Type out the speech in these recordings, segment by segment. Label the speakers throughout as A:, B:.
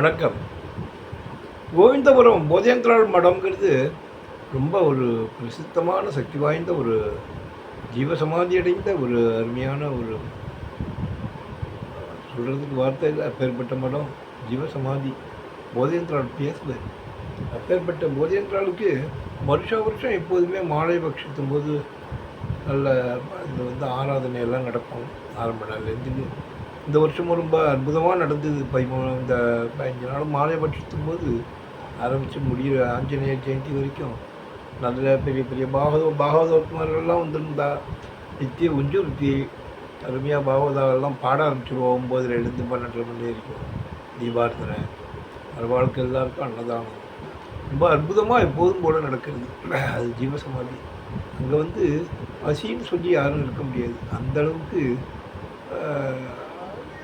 A: வணக்கம். கோவிந்தபுரம் போதேந்திராள் மடம்ங்கிறது ரொம்ப ஒரு பிரசித்தமான சக்தி வாய்ந்த ஒரு ஜீவசமாதி அடைந்த ஒரு அருமையான ஒரு சொல்கிறதுக்கு வார்த்தை இல்லை. அப்பேற்பட்ட மடம் ஜீவசமாதி. போதேந்திராள் பேசுவார் அப்பேற்பட்ட போதேந்திராளுக்கு வருஷ வருஷம் எப்போதுமே மாலை பட்சத்தும் போது நல்ல இது வந்து ஆராதனை எல்லாம் நடக்கும். ஆரம்ப நாள்லேருந்து இந்த வருஷமும் ரொம்ப அற்புதமாக நடந்தது. பதிமூணு இந்த பதினஞ்சு நாள் மாலை பட்சத்தும் போது ஆரம்பித்து முடிகிற ஆஞ்சநேயர் ஜெயந்தி வரைக்கும் நல்ல பெரிய பெரிய பாகவத பாகவதோத்மாரெல்லாம் வந்திருந்தா நித்திய உஞ்சுருத்தி அருமையாக பாகவதாவெல்லாம் பாட ஆரம்பிச்சிருவோம் ஒம்பதுல எழுந்து பன்னெண்டு மணி வரைக்கும் தீபார்த்தனை. வாழ்க்கை எல்லாருக்கும் அன்னதானம். ரொம்ப அற்புதமாக எப்போதும் போல நடக்கிறது. அது ஜீவசமாதி. அங்கே வந்து பசின்னு சொல்லி யாரும் இருக்க முடியாது. அந்த அளவுக்கு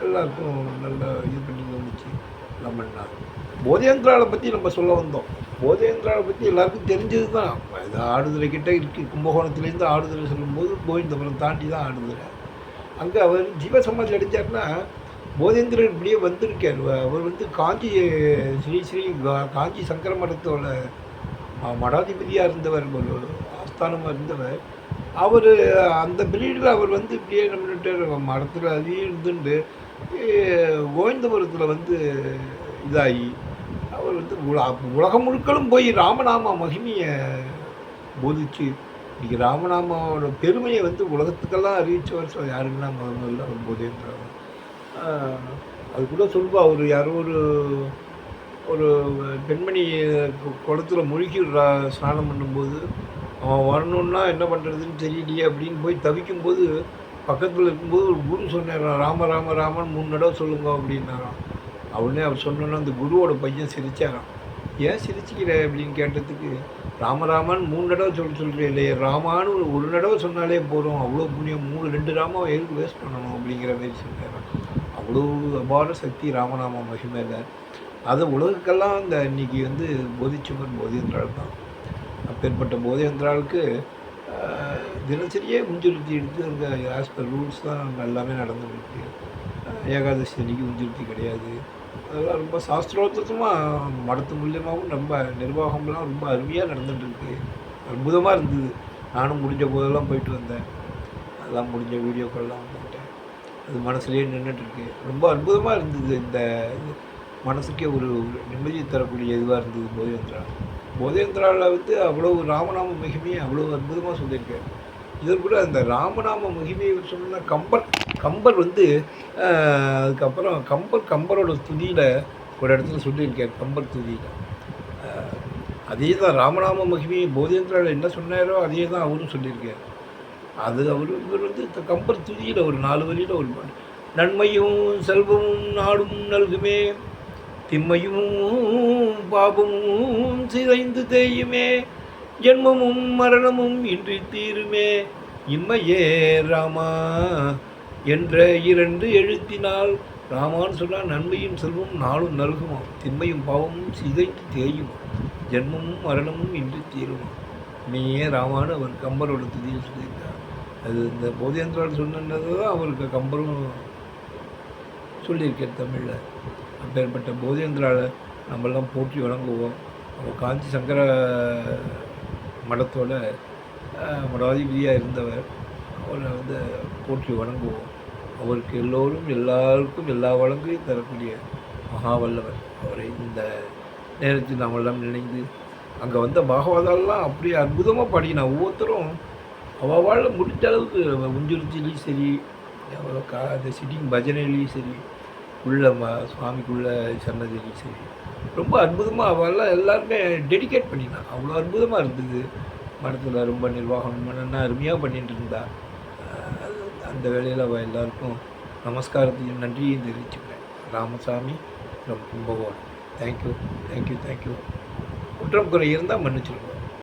A: எல்லாருக்கும் நல்ல இது பண்ணி வந்துச்சு. நம்ம போதேந்திராவை பற்றி நம்ம சொல்ல வந்தோம். போதேந்திராவை பற்றி எல்லாருக்கும் தெரிஞ்சது தான் இது ஆடுதுறை கிட்டே இருக்குது கும்பகோணத்துலேருந்து ஆடுதுறை சொல்லும்போது கோவிந்தபுரம் தாண்டி தான் ஆடுதுறை. அங்கே அவர் ஜீவசமாதி அடித்தார்னா போதேந்திரன் இப்படியே வந்திருக்கார். அவர் வந்து காஞ்சி ஸ்ரீ ஸ்ரீ காஞ்சி சங்கர மடத்தோட மடாதிபதியாக இருந்தவர் ஒரு ஆஸ்தானமாக இருந்தவர். அவர் அந்த பீரியடில் அவர் வந்து இப்படியே நம்மள்கிட்ட மடத்தில் அதையே இருந்துட்டு கோவிந்தபுரத்தில் வந்து இதாகி அவர் வந்து உல- உலகம் முழுக்களும் போய் ராமநாம மகிமையை போதிச்சு இன்றைக்கி ராமநாமாவோட பெருமையை வந்து உலகத்துக்கெல்லாம் அறிவித்தவர் சொ- யாருன்னா முதல் முதல்ல அவர் போதேந்திரர் அது கூட சொல்வா அவர் யாரோ ஒரு ஒரு பெண்மணி குளத்தில் குளத்துல முழுகி ஸ்நானம் பண்ணும்போது. அவன் வரணுன்னா என்ன பண்ணுறதுன்னு தெரியலையே அப்படின்னு போய் தவிக்கும்போது பக்கத்தில் இருக்கும்போது ஒரு குரு சொன்னார் ராம ராம ராமன் மூணு தடவை சொல்லுங்க அப்படின்னாராம். அவனே அவர் சொன்னோன்னா அந்த குருவோட பையன் சிரிச்சாராம். ஏன் சிரிச்சுக்கிற? அப்படின்னு கேட்டதுக்கு ராமராமன் மூணு தடவை சொல்ல சொல்கிறேன் இல்லையே ராமான்னு ஒரு- ஒரு தடவை சொன்னாலே போதும் அவ்வளோ புண்ணியம் மூணு ரெண்டு ராமம் எதுக்கு வேஸ்ட் பண்ணணும்? அப்படிங்கிற மாதிரி சொன்னாராம். அவ்வளோ அபார சக்தி ராமநாம மகிமையில். அதை உலகுக்கெல்லாம் இந்த இன்னைக்கு வந்து போதிச்சவர் போதின்றால் தான் அப்பேற்பட்ட போதேந்திராளுக்கு என்றாளுக்கு தினசரியே முஞ்சுருத்தி எடுத்து அந்த ஆஸ் பர் ரூல்ஸ் தான் எல்லாமே நடந்துருக்கு ஏகாதசி அன்னைக்கு முஞ்சுருத்தி கிடையாது. அதெல்லாம் ரொம்ப சாஸ்திரோத்தமாக மடத்து மூலியமாகவும் ரொம்ப நிர்வாகம்லாம் ரொம்ப அருமையாக நடந்துகிட்ருக்கு அற்புதமாக இருந்தது. நானும் முடிஞ்ச போதெல்லாம் போயிட்டு வந்தேன். அதெல்லாம் முடிஞ்ச வீடியோக்கள்லாம் வந்துட்டேன். அது மனசுலேயே நின்றுட்டுருக்கு ரொம்ப அற்புதமாக இருந்தது இந்த இது. மனசுக்கே ஒரு நிம்மதியை நிம்மதி தரக்கூடிய இதுவாக இருந்தது போதேந்திரா போதேந்திராவில் வந்து அவ்வளோ ராமநாம மகிமையை அவ்வளோ அற்புதமாக சொல்லியிருக்காரு. இதன் கூட அந்த ராமநாம மகிமையை சொன்னா கம்பர் கம்பர் வந்து அதுக்கப்புறம் கம்பர் கம்பரோட துதியில் ஒரு இடத்துல சொல்லியிருக்கார் கம்பர் துதியில். அதே தான் ராமநாம மகிமையை போதேந்திராவில் என்ன சொன்னாரோ அதே தான் அவரும் சொல்லியிருக்கார். அது அவர் இவர் வந்து இந்த கம்பர் துதியில் ஒரு நாலு வரியில் ஒரு நன்மையும் செல்வமும் நாடும் நல்குமே. திம்மையும் பாபமும் சிதைந்து தேயுமே ஜென்மமும் மரணமும் இன்றி தீருமே. இம்மையே ராமா என்ற இரண்டு எழுத்தினால் ராமான்னு சொன்னால் நன்மையும் செல்வம் நாளும் நல்குமா திண்மையும் பாவமும் சிதைந்து தேயுமா ஜென்மமும் மரணமும் இன்றி தீருமா நீயே ராமான்னு அவர் கம்பரோட துதியில் சொல்லியிருக்கார் அது இந்த போதேந்திரால் சொன்னது தான் அவருக்கு கம்பரும் சொல்லியிருக்கார் தமிழில். அப்பேற்பட்ட போதியங்களால் நம்மெல்லாம் போற்றி வணங்குவோம் அவர் காஞ்சி சங்கர மடத்தோட மடாதிபதியாக இருந்தவர் அவரை வந்து போற்றி வணங்குவோம். அவருக்கு எல்லோரும் எல்லாருக்கும் எல்லா வளங்களையும் தரக்கூடிய மகாவல்லவர். அவரை இந்த நேரத்தில் நாமெல்லாம் நினைந்து அங்கே வந்த பாகவதாலெலாம் அப்படியே அற்புதமாக பாடினான் ஒவ்வொருத்தரும் அவள் முடிஞ்ச அளவுக்கு உஞ்சுருத்திலையும் சரி அவ்வளோ கா இந்த சிட்டிங் பஜனையிலையும் சரி உள்ள ம சுவாமிக்குள்ளே சன்னதிலையும் சரி ரொம்ப அற்புதமாக அவெல்லாம் எல்லாருமே டெடிகேட் பண்ணினான் அவ்வளோ அற்புதமாக இருந்தது. மடத்தில் ரொம்ப நிர்வாகம் பண்ண அருமையாக பண்ணிட்டு இருந்தா அந்த வேலையில் அவள் எல்லாருக்கும் நமஸ்காரத்தையும் நன்றியும் தெரிவிச்சுக்கிறேன். ராமசாமி ரொம்ப கும்பகோணம். தேங்க்யூ தேங்க்யூ தேங்க்யூ குற்றம் குறை இருந்தால் மன்னிச்சிருக்கோம்